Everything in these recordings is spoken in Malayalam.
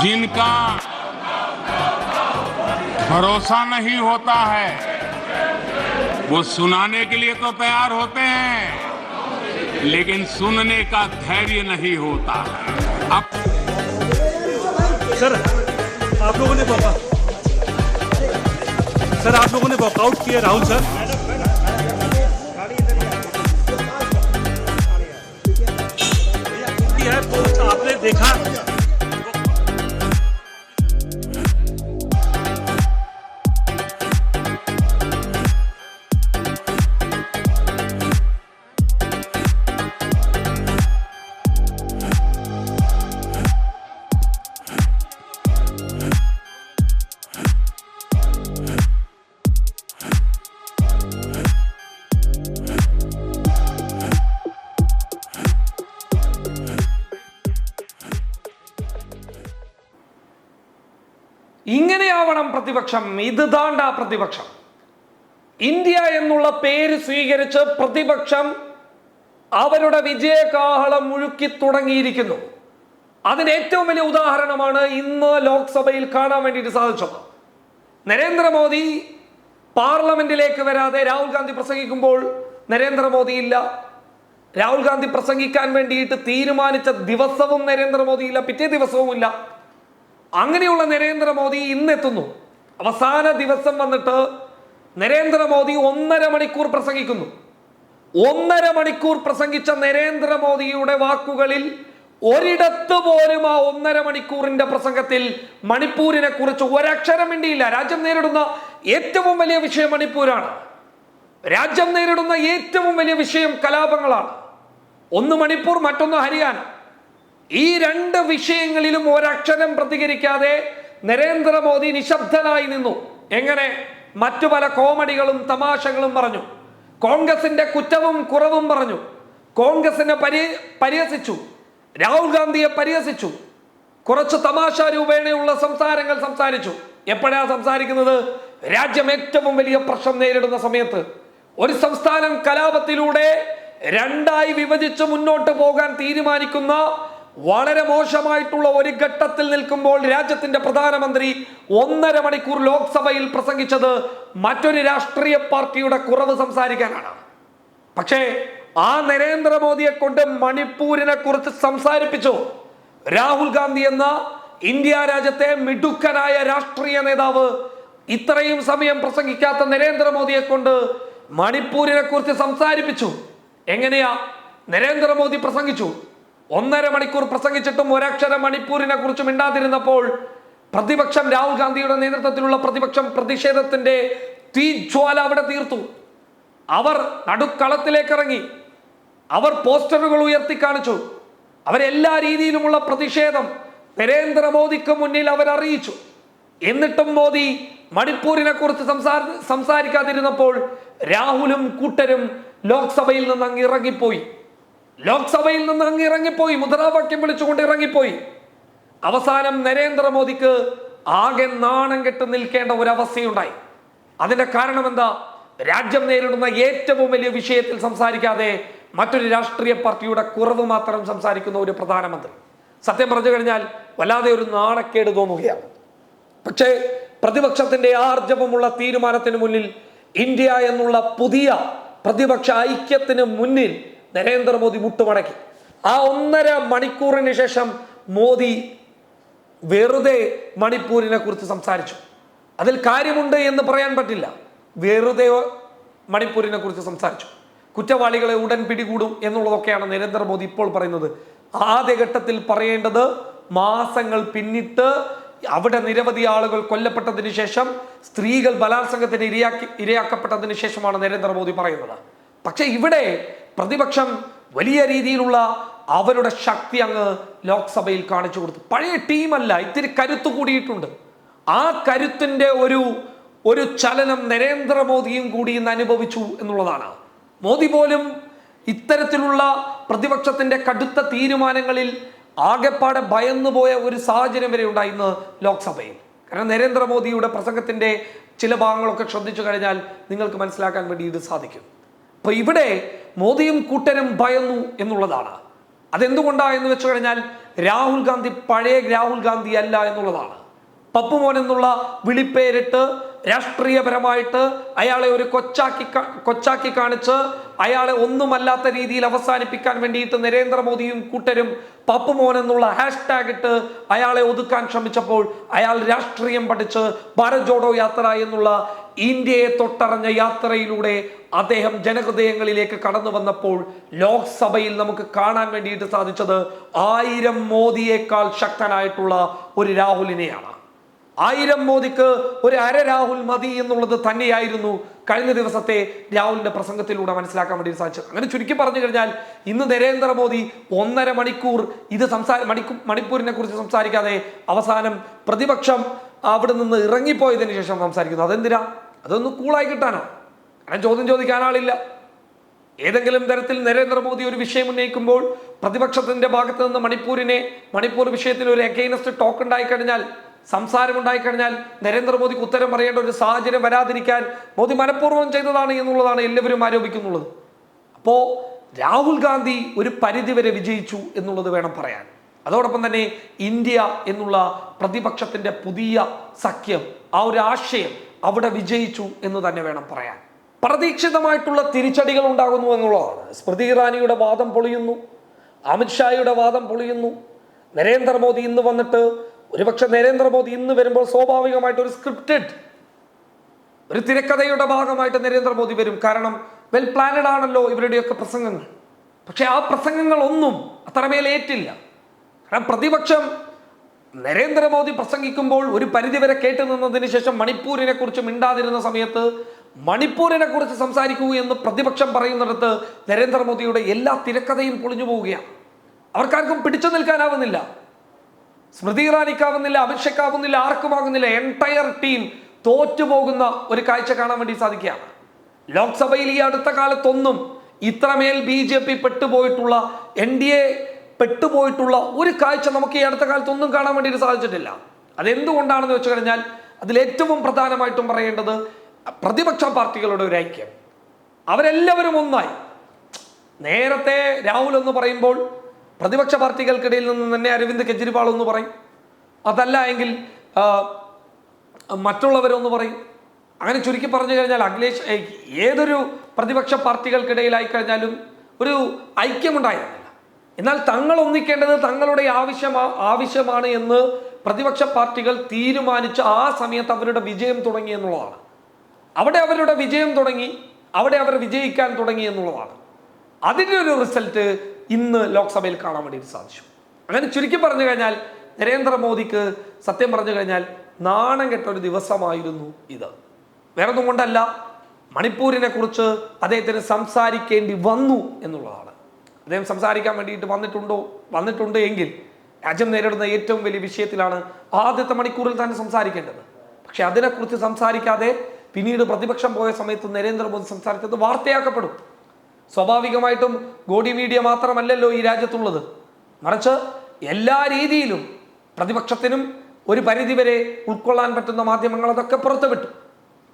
जिनका भरोसा नहीं होता है, वो सुनाने के लिए तो तैयार होते हैं, लेकिन सुनने का धैर्य नहीं होता है। अब सर, आप लोगों ने वॉक सर, आप लोगों ने वॉकआउट किया राहुल सर। आपने देखा ഇങ്ങനെയാവണം പ്രതിപക്ഷം. ഇത് താണ്ട പ്രതിപക്ഷം. ഇന്ത്യ എന്നുള്ള പേര് സ്വീകരിച്ച് പ്രതിപക്ഷം അവരുടെ വിജയകാഹളം മുഴുക്കി തുടങ്ങിയിരിക്കുന്നു. അതിന് ഏറ്റവും വലിയ ഉദാഹരണമാണ് ഇന്ന് ലോക്സഭയിൽ കാണാൻ വേണ്ടിയിട്ട് സാധിച്ചത്. നരേന്ദ്രമോദി പാർലമെന്റിലേക്ക് വരാതെ രാഹുൽ ഗാന്ധി പ്രസംഗിക്കുമ്പോൾ നരേന്ദ്രമോദി ഇല്ല. രാഹുൽ ഗാന്ധി പ്രസംഗിക്കാൻ വേണ്ടിയിട്ട് തീരുമാനിച്ച ദിവസവും നരേന്ദ്രമോദി ഇല്ല പിറ്റേ ദിവസവും ഇല്ല. അങ്ങനെയുള്ള നരേന്ദ്രമോദി ഇന്നെത്തുന്നു. അവസാന ദിവസം വന്നിട്ട് നരേന്ദ്രമോദി ഒന്നര മണിക്കൂർ പ്രസംഗിക്കുന്നു. ഒന്നര മണിക്കൂർ പ്രസംഗിച്ച നരേന്ദ്രമോദിയുടെ വാക്കുകളിൽ ഒരിടത്ത് പോലും ആ ഒന്നര മണിക്കൂറിന്റെ പ്രസംഗത്തിൽ മണിപ്പൂരിനെ കുറിച്ച് ഒരക്ഷരം മിണ്ടിയില്ല. രാജ്യം നേരിടുന്ന ഏറ്റവും വലിയ വിഷയം മണിപ്പൂരാണ്. രാജ്യം നേരിടുന്ന ഏറ്റവും വലിയ വിഷയം കലാപങ്ങളാണ്. ഒന്ന് മണിപ്പൂർ മറ്റൊന്ന് ഹരിയാന. ഈ രണ്ട് വിഷയങ്ങളിലും ഒരക്ഷരം പ്രതികരിക്കാതെ നരേന്ദ്രമോദി നിശബ്ദനായി നിന്നു. എങ്ങനെ? മറ്റു പല കോമഡികളും തമാശകളും പറഞ്ഞു. കോൺഗ്രസിന്റെ കുറ്റവും കുറവും പറഞ്ഞു. കോൺഗ്രസിനെ പരി പരിഹസിച്ചു. രാഹുൽ ഗാന്ധിയെ പരിഹസിച്ചു. കുറച്ച് തമാശ രൂപേണയുള്ള സംസാരങ്ങൾ സംസാരിച്ചു. എപ്പോഴാ സംസാരിക്കുന്നത്? രാജ്യം ഏറ്റവും വലിയ പ്രശ്നം നേരിടുന്ന സമയത്ത്. ഒരു സംസ്ഥാനം കലാപത്തിലൂടെ രണ്ടായി വിഭജിച്ച് മുന്നോട്ട് പോകാൻ തീരുമാനിക്കുന്ന വളരെ മോശമായിട്ടുള്ള ഒരു ഘട്ടത്തിൽ നിൽക്കുമ്പോൾ രാജ്യത്തിന്റെ പ്രധാനമന്ത്രി ഒന്നര മണിക്കൂർ ലോക്സഭയിൽ പ്രസംഗിച്ചത് മറ്റൊരു രാഷ്ട്രീയ പാർട്ടിയുടെ കുറവ് സംസാരിക്കാനാണ്. പക്ഷേ ആ നരേന്ദ്രമോദിയെ കൊണ്ട് മണിപ്പൂരിനെ കുറിച്ച് സംസാരിപ്പിച്ചു. രാഹുൽ ഗാന്ധി എന്ന ഇന്ത്യ രാജ്യത്തെ മിടുക്കനായ രാഷ്ട്രീയ നേതാവ് ഇത്രയും സമയം പ്രസംഗിക്കാത്ത നരേന്ദ്രമോദിയെ കൊണ്ട് മണിപ്പൂരിനെ കുറിച്ച് സംസാരിപ്പിച്ചു. എങ്ങനെയാ? നരേന്ദ്രമോദി പ്രസംഗിച്ചു. ഒന്നര മണിക്കൂർ പ്രസംഗിച്ചിട്ടും ഒരക്ഷരം മണിപ്പൂരിനെ കുറിച്ച് മിണ്ടാതിരുന്നപ്പോൾ പ്രതിപക്ഷം രാഹുൽ ഗാന്ധിയുടെ നേതൃത്വത്തിലുള്ള പ്രതിപക്ഷം പ്രതിഷേധത്തിന്റെ തീജ്വാല അവിടെ തീർത്തു. അവർ നടുക്കളത്തിലേക്ക് ഇറങ്ങി അവർ പോസ്റ്ററുകൾ ഉയർത്തി കാണിച്ചു. അവരെല്ലാ രീതിയിലുമുള്ള പ്രതിഷേധം നരേന്ദ്രമോദിക്ക് മുന്നിൽ അവർ അറിയിച്ചു. എന്നിട്ടും മോദി മണിപ്പൂരിനെ കുറിച്ച് സംസാര സംസാരിക്കാതിരുന്നപ്പോൾ രാഹുലും കൂട്ടരും ലോക്സഭയിൽ നിന്ന് അങ്ങ് ഇറങ്ങിപ്പോയി. ലോക്സഭയിൽ നിന്ന് അങ്ങ് ഇറങ്ങിപ്പോയി മുദ്രാവാക്യം വിളിച്ചുകൊണ്ട് ഇറങ്ങിപ്പോയി. അവസാനം നരേന്ദ്രമോദിക്ക് ആകെ നാണം കെട്ട് നിൽക്കേണ്ട ഒരു അവസ്ഥയുണ്ടായി അതിന്റെ കാരണം എന്താ രാജ്യം നേരിടുന്ന ഏറ്റവും വലിയ വിഷയത്തിൽ സംസാരിക്കാതെ മറ്റൊരു രാഷ്ട്രീയ പാർട്ടിയുടെ കുറവ് മാത്രം സംസാരിക്കുന്ന ഒരു പ്രധാനമന്ത്രി. സത്യം പറഞ്ഞു കഴിഞ്ഞാൽ വല്ലാതെ ഒരു നാണക്കേട് തോന്നുകയാണ്. പക്ഷേ പ്രതിപക്ഷത്തിന്റെ ആർജവമുള്ള തീരുമാനത്തിന് മുന്നിൽ ഇന്ത്യ എന്നുള്ള പുതിയ പ്രതിപക്ഷ ഐക്യത്തിന് മുന്നിൽ നരേന്ദ്രമോദി മുട്ടുമടക്കി. ആ ഒന്നര മണിക്കൂറിന് ശേഷം മോദി വെറുതെ മണിപ്പൂരിനെ കുറിച്ച് സംസാരിച്ചു. അതിൽ കാര്യമുണ്ട് എന്ന് പറയാൻ പറ്റില്ല. വെറുതെ മണിപ്പൂരിനെ കുറിച്ച് സംസാരിച്ചു. കുറ്റവാളികളെ ഉടൻ പിടികൂടും എന്നുള്ളതൊക്കെയാണ് നരേന്ദ്രമോദി ഇപ്പോൾ പറയുന്നത്. ആദ്യഘട്ടത്തിൽ പറയേണ്ടത് മാസങ്ങൾ പിന്നിട്ട് അവിടെ നിരവധി ആളുകൾ കൊല്ലപ്പെട്ടതിന് ശേഷം സ്ത്രീകൾ ബലാത്സംഗത്തിന് ഇരയാക്കി ഇരയാക്കപ്പെട്ടതിന് ശേഷമാണ് നരേന്ദ്രമോദി പറയുന്നത്. പക്ഷെ ഇവിടെ പ്രതിപക്ഷം വലിയ രീതിയിലുള്ള അവരുടെ ശക്തി അങ്ങ് ലോക്സഭയിൽ കാണിച്ചു കൊടുത്തു. പഴയ ടീമല്ല ഇത്തിരി കരുത്ത് കൂടിയിട്ടുണ്ട്. ആ കരുത്തിന്റെ ഒരു ഒരു ചലനം നരേന്ദ്രമോദിയും കൂടി ഇന്ന് അനുഭവിച്ചു എന്നുള്ളതാണ്. മോദി പോലും ഇത്തരത്തിലുള്ള പ്രതിപക്ഷത്തിന്റെ കടുത്ത തീരുമാനങ്ങളിൽ ആകെപ്പാടെ ഭയന്നുപോയ ഒരു സാഹചര്യം വരെ ഉണ്ടായി ഇന്ന് ലോക്സഭയിൽ. കാരണം നരേന്ദ്രമോദിയുടെ പ്രസംഗത്തിന്റെ ചില ഭാഗങ്ങളൊക്കെ ശ്രദ്ധിച്ചു കഴിഞ്ഞാൽ നിങ്ങൾക്ക് മനസ്സിലാക്കാൻ വേണ്ടി ഇത് സാധിക്കും. അപ്പൊ ഇവിടെ മോദിയും കൂട്ടരും ഭയന്നു എന്നുള്ളതാണ്. അതെന്തുകൊണ്ടാ എന്ന് വെച്ചു കഴിഞ്ഞാൽ രാഹുൽ ഗാന്ധി പഴയ രാഹുൽ ഗാന്ധി അല്ല എന്നുള്ളതാണ്. പപ്പുമോൻ എന്നുള്ള വിളിപ്പേരിട്ട് രാഷ്ട്രീയപരമായിട്ട് അയാളെ ഒരു കൊച്ചാക്കി കൊച്ചാക്കി കാണിച്ച് അയാളെ ഒന്നുമല്ലാത്ത രീതിയിൽ അവസാനിപ്പിക്കാൻ വേണ്ടിയിട്ട് നരേന്ദ്രമോദിയും കൂട്ടരും പപ്പുമോൻ എന്നുള്ള ഹാഷ്ടാഗ് ഇട്ട് അയാളെ ഒതുക്കാൻ ശ്രമിച്ചപ്പോൾ അയാൾ രാഷ്ട്രീയം പഠിച്ച് ഭാരത് ജോഡോ യാത്ര എന്നുള്ള ഇന്ത്യയെ തൊട്ടറിഞ്ഞ യാത്രയിലൂടെ അദ്ദേഹം ജനഹൃദയങ്ങളിലേക്ക് കടന്നു വന്നപ്പോൾ ലോക്സഭയിൽ നമുക്ക് കാണാൻ വേണ്ടിയിട്ട് സാധിച്ചത് ആയിരം മോദിയേക്കാൾ ശക്തനായിട്ടുള്ള ഒരു രാഹുലിനെയാണ്. ആയിരം മോദിക്ക് ഒരു അര രാഹുൽ മതി എന്നുള്ളത് തന്നെയായിരുന്നു കഴിഞ്ഞ ദിവസത്തെ രാഹുലിന്റെ പ്രസംഗത്തിലൂടെ മനസ്സിലാക്കാൻ വേണ്ടി സാധിച്ചത്. അങ്ങനെ ചുരുക്കി പറഞ്ഞു കഴിഞ്ഞാൽ ഇന്ന് നരേന്ദ്രമോദി ഒന്നര മണിക്കൂർ ഇത് സംസാര മണിക്കൂ മണിപ്പൂരിനെ കുറിച്ച് സംസാരിക്കാതെ അവസാനം പ്രതിപക്ഷം അവിടെ നിന്ന് ഇറങ്ങിപ്പോയതിനു ശേഷം സംസാരിക്കുന്നു. അതെന്തിനാ? അതൊന്ന് കൂളായി കിട്ടാനോ. കാരണം ചോദ്യം ചോദിക്കാൻ ആളില്ല. ഏതെങ്കിലും തരത്തിൽ നരേന്ദ്രമോദി ഒരു വിഷയം ഉന്നയിക്കുമ്പോൾ പ്രതിപക്ഷത്തിന്റെ ഭാഗത്ത് നിന്ന് മണിപ്പൂരിനെ മണിപ്പൂർ വിഷയത്തിൽ ഒരു എഗെയിനസ്റ്റ് ടോക്ക് ഉണ്ടായിക്കഴിഞ്ഞാൽ സംസാരം ഉണ്ടായിക്കഴിഞ്ഞാൽ നരേന്ദ്രമോദിക്ക് ഉത്തരം പറയേണ്ട ഒരു സാഹചര്യം വരാതിരിക്കാൻ മോദി മനഃപൂർവം ചെയ്തതാണ് എന്നുള്ളതാണ് എല്ലാവരും ആരോപിക്കുന്നുള്ളത് അപ്പോൾ രാഹുൽ ഗാന്ധി ഒരു പരിധിവരെ വിജയിച്ചു എന്നുള്ളത് വേണം പറയാൻ. അതോടൊപ്പം തന്നെ ഇന്ത്യ എന്നുള്ള പ്രതിപക്ഷത്തിന്റെ പുതിയ സഖ്യം ആ ഒരു ആശയം അവിടെ വിജയിച്ചു എന്ന് തന്നെ വേണം പറയാൻ. പ്രതീക്ഷിതമായിട്ടുള്ള തിരിച്ചടികൾ ഉണ്ടാകുന്നു എന്നുള്ളതാണ്. സ്മൃതി ഇറാനിയുടെ വാദം പൊളിയുന്നു അമിത്ഷായുടെ വാദം പൊളിയുന്നു. നരേന്ദ്രമോദി ഇന്ന് വന്നിട്ട് ഒരുപക്ഷെ നരേന്ദ്രമോദി ഇന്ന് വരുമ്പോൾ സ്വാഭാവികമായിട്ട് ഒരു സ്ക്രിപ്റ്റഡ് ഒരു തിരക്കഥയുടെ ഭാഗമായിട്ട് നരേന്ദ്രമോദി വരും. കാരണം വെൽ പ്ലാനഡ് ആണല്ലോ ഇവരുടെയൊക്കെ പ്രസംഗങ്ങൾ. പക്ഷെ ആ പ്രസംഗങ്ങളൊന്നും അത്രമേൽ ഏറ്റില്ല. കാരണം പ്രതിപക്ഷം നരേന്ദ്രമോദി പ്രസംഗിക്കുമ്പോൾ ഒരു പരിധിവരെ കേട്ടു നിന്നതിന് ശേഷം മണിപ്പൂരിനെ കുറിച്ച് മിണ്ടാതിരുന്ന സമയത്ത് മണിപ്പൂരിനെ കുറിച്ച് സംസാരിക്കൂ എന്ന് പ്രതിപക്ഷം പറയുന്നിടത്ത് നരേന്ദ്രമോദിയുടെ എല്ലാ തിരക്കഥയും പൊളിഞ്ഞു പോവുകയാണ്. അവർക്കാർക്കും പിടിച്ചു നിൽക്കാനാവുന്നില്ല. സ്മൃതി ഇറാനിക്കാവുന്നില്ല അഭിഷേക്കാവുന്നില്ല ആർക്കുമാകുന്നില്ല എൻടയർ ടീം തോറ്റുപോകുന്ന ഒരു കാഴ്ച കാണാൻ വേണ്ടി സാധിക്കുകയാണ്. ലോക്സഭയിൽ ഈ അടുത്ത കാലത്തൊന്നും ഇത്രമേൽ ബി ജെ പി പെട്ടുപോയിട്ടുള്ള എൻ ഡി എ പെട്ടുപോയിട്ടുള്ള ഒരു കാഴ്ച നമുക്ക് ഈ അടുത്ത കാലത്തൊന്നും കാണാൻ വേണ്ടിയിട്ട് സാധിച്ചിട്ടില്ല. അതെന്തുകൊണ്ടാണെന്ന് വെച്ച് കഴിഞ്ഞാൽ അതിലേറ്റവും പ്രധാനമായിട്ടും പറയേണ്ടത് പ്രതിപക്ഷ പാർട്ടികളുടെ ഒരു ഐക്യം. അവരെല്ലാവരും ഒന്നായി. നേരത്തെ രാഹുൽ എന്ന് പറയുമ്പോൾ പ്രതിപക്ഷ പാർട്ടികൾക്കിടയിൽ നിന്ന് തന്നെ അരവിന്ദ് കെജ്രിവാൾ എന്ന് പറയും. അതല്ല എങ്കിൽ മറ്റുള്ളവരൊന്ന് പറയും. അങ്ങനെ ചുരുക്കി പറഞ്ഞു കഴിഞ്ഞാൽ അഖിലേഷ് ഏതൊരു പ്രതിപക്ഷ പാർട്ടികൾക്കിടയിലായി കഴിഞ്ഞാലും ഒരു ഐക്യമുണ്ടായിരുന്നില്ല. എന്നാൽ തങ്ങൾ ഒന്നിക്കേണ്ടത് തങ്ങളുടെ ആവശ്യമാ ആവശ്യമാണ് എന്ന് പ്രതിപക്ഷ പാർട്ടികൾ തീരുമാനിച്ച് ആ സമയത്ത് അവരുടെ വിജയം തുടങ്ങി എന്നുള്ളതാണ്. അവിടെ അവരുടെ വിജയം തുടങ്ങി അവിടെ അവർ വിജയിക്കാൻ തുടങ്ങി എന്നുള്ളതാണ്. അതിന്റെ ഒരു റിസൾട്ട് ഇന്ന് ലോക്സഭയിൽ കാണാൻ വേണ്ടിയിട്ട് സാധിച്ചു. അങ്ങനെ ചുരുക്കി പറഞ്ഞു കഴിഞ്ഞാൽ നരേന്ദ്രമോദിക്ക് സത്യം പറഞ്ഞു കഴിഞ്ഞാൽ നാണം കെട്ട ഒരു ദിവസമായിരുന്നു ഇത്. വേറൊന്നും കൊണ്ടല്ല മണിപ്പൂരിനെ കുറിച്ച് അദ്ദേഹത്തിന് സംസാരിക്കേണ്ടി വന്നു എന്നുള്ളതാണ്. അദ്ദേഹം സംസാരിക്കാൻ വേണ്ടിയിട്ട് വന്നിട്ടുണ്ടോ? വന്നിട്ടുണ്ട് എങ്കിൽ രാജ്യം നേരിടുന്ന ഏറ്റവും വലിയ വിഷയത്തിലാണ് ആദ്യത്തെ മണിക്കൂറിൽ തന്നെ സംസാരിക്കേണ്ടത്. പക്ഷെ അതിനെക്കുറിച്ച് സംസാരിക്കാതെ പിന്നീട് പ്രതിപക്ഷം പോയ സമയത്ത് നരേന്ദ്രമോദി സംസാരിച്ചത് വാർത്തയാക്കപ്പെടും. സ്വാഭാവികമായിട്ടും ഗോഡി മീഡിയ മാത്രമല്ലല്ലോ ഈ രാജ്യത്തുള്ളത്. മറിച്ച് എല്ലാ രീതിയിലും പ്രതിപക്ഷത്തിനും ഒരു പരിധിവരെ ഉൾക്കൊള്ളാൻ പറ്റുന്ന മാധ്യമങ്ങൾ അതൊക്കെ പുറത്തുവിട്ടു.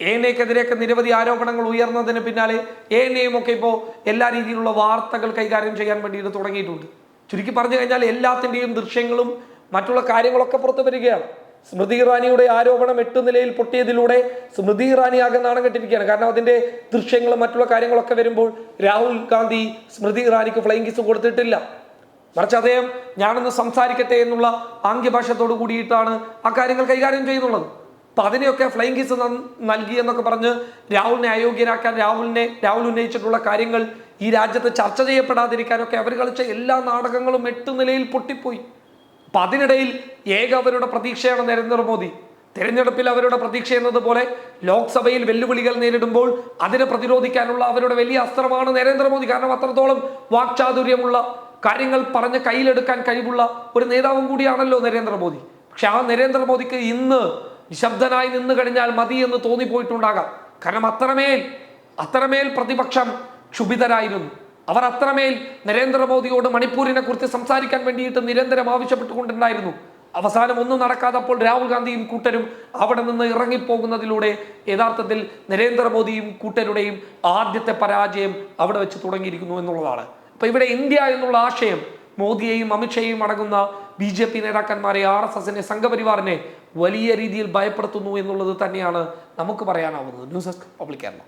എ എൻ എക്കെതിരെയൊക്കെ നിരവധി ആരോപണങ്ങൾ ഉയർന്നതിന് പിന്നാലെ എ എൻ എയും ഒക്കെ ഇപ്പോൾ എല്ലാ രീതിയിലുള്ള വാർത്തകൾ കൈകാര്യം ചെയ്യാൻ വേണ്ടിയിട്ട് തുടങ്ങിയിട്ടുണ്ട്. ചുരുക്കി പറഞ്ഞു കഴിഞ്ഞാൽ എല്ലാത്തിന്റെയും ദൃശ്യങ്ങളും മറ്റുള്ള കാര്യങ്ങളൊക്കെ പുറത്തു വരികയാണ് സ്മൃതി ഇറാനിയുടെ ആരോപണം എട്ട് നിലയിൽ പൊട്ടിയതിലൂടെ സ്മൃതി ഇറാനി ആകെ നാണം കെട്ടിരിക്കുകയാണ്. കാരണം അതിന്റെ ദൃശ്യങ്ങളും മറ്റുള്ള കാര്യങ്ങളൊക്കെ വരുമ്പോൾ രാഹുൽ ഗാന്ധി സ്മൃതി ഇറാനിക്ക് ഫ്ലൈങ് കിസ് കൊടുത്തിട്ടില്ല. മറിച്ച് അദ്ദേഹം ഞാനൊന്ന് സംസാരിക്കട്ടെ എന്നുള്ള ആംഗ്യഭാഷത്തോട് കൂടിയിട്ടാണ് ആ കാര്യങ്ങൾ കൈകാര്യം ചെയ്യുന്നുള്ളത്. അപ്പൊ അതിനെയൊക്കെ ഫ്ലൈങ് കിസ് നൽകി എന്നൊക്കെ പറഞ്ഞ് രാഹുലിനെ അയോഗ്യനാക്കാൻ രാഹുലിനെ രാഹുൽ ഉന്നയിച്ചിട്ടുള്ള കാര്യങ്ങൾ ഈ രാജ്യത്ത് ചർച്ച ചെയ്യപ്പെടാതിരിക്കാനൊക്കെ അവർ കളിച്ച എല്ലാ നാടകങ്ങളും എട്ട് നിലയിൽ പൊട്ടിപ്പോയി. അപ്പൊ അതിനിടയിൽ ഏക അവരുടെ പ്രതീക്ഷയാണ് നരേന്ദ്രമോദി തിരഞ്ഞെടുപ്പിൽ അവരുടെ പ്രതീക്ഷ എന്നതുപോലെ ലോക്സഭയിൽ വെല്ലുവിളികൾ നേരിടുമ്പോൾ അതിനെ പ്രതിരോധിക്കാനുള്ള അവരുടെ വലിയ അസ്ത്രമാണ് നരേന്ദ്രമോദി കാരണം അത്രത്തോളം വാക്ചാതുര്യമുള്ള കാര്യങ്ങൾ പറഞ്ഞ് കയ്യിലെടുക്കാൻ കഴിവുള്ള ഒരു നേതാവും കൂടിയാണല്ലോ നരേന്ദ്രമോദി പക്ഷെ ആ നരേന്ദ്രമോദിക്ക് ഇന്ന് നിശബ്ദനായി നിന്ന് കഴിഞ്ഞാൽ മതി എന്ന് തോന്നിപ്പോയിട്ടുണ്ടാകാം. കാരണം അത്രമേൽ അത്രമേൽ പ്രതിപക്ഷം ക്ഷുഭിതരായിരുന്നു. അവർ അത്രമേൽ നരേന്ദ്രമോദിയോട് മണിപ്പൂരിനെ കുറിച്ച് സംസാരിക്കാൻ വേണ്ടിയിട്ട് നിരന്തരം ആവശ്യപ്പെട്ടുകൊണ്ടുണ്ടായിരുന്നു. അവസാനം ഒന്നും നടക്കാതപ്പോൾ രാഹുൽ ഗാന്ധിയും കൂട്ടരും അവിടെ നിന്ന് ഇറങ്ങിപ്പോകുന്നതിലൂടെ യഥാർത്ഥത്തിൽ നരേന്ദ്രമോദിയും കൂട്ടരുടെയും ആദ്യത്തെ പരാജയം അവിടെ വെച്ച് തുടങ്ങിയിരിക്കുന്നു എന്നുള്ളതാണ്. അപ്പൊ ഇവിടെ ഇന്ത്യ എന്നുള്ള ആശയം മോദിയെയും അമിത്ഷയെയും അടങ്ങുന്ന ബി ജെ പി നേതാക്കന്മാരെ ആർ എസ് എസിനെ സംഘപരിവാറിനെ വലിയ രീതിയിൽ ഭയപ്പെടുത്തുന്നു എന്നുള്ളത് തന്നെയാണ് നമുക്ക് പറയാനാവുന്നത്. News desk public Kerala.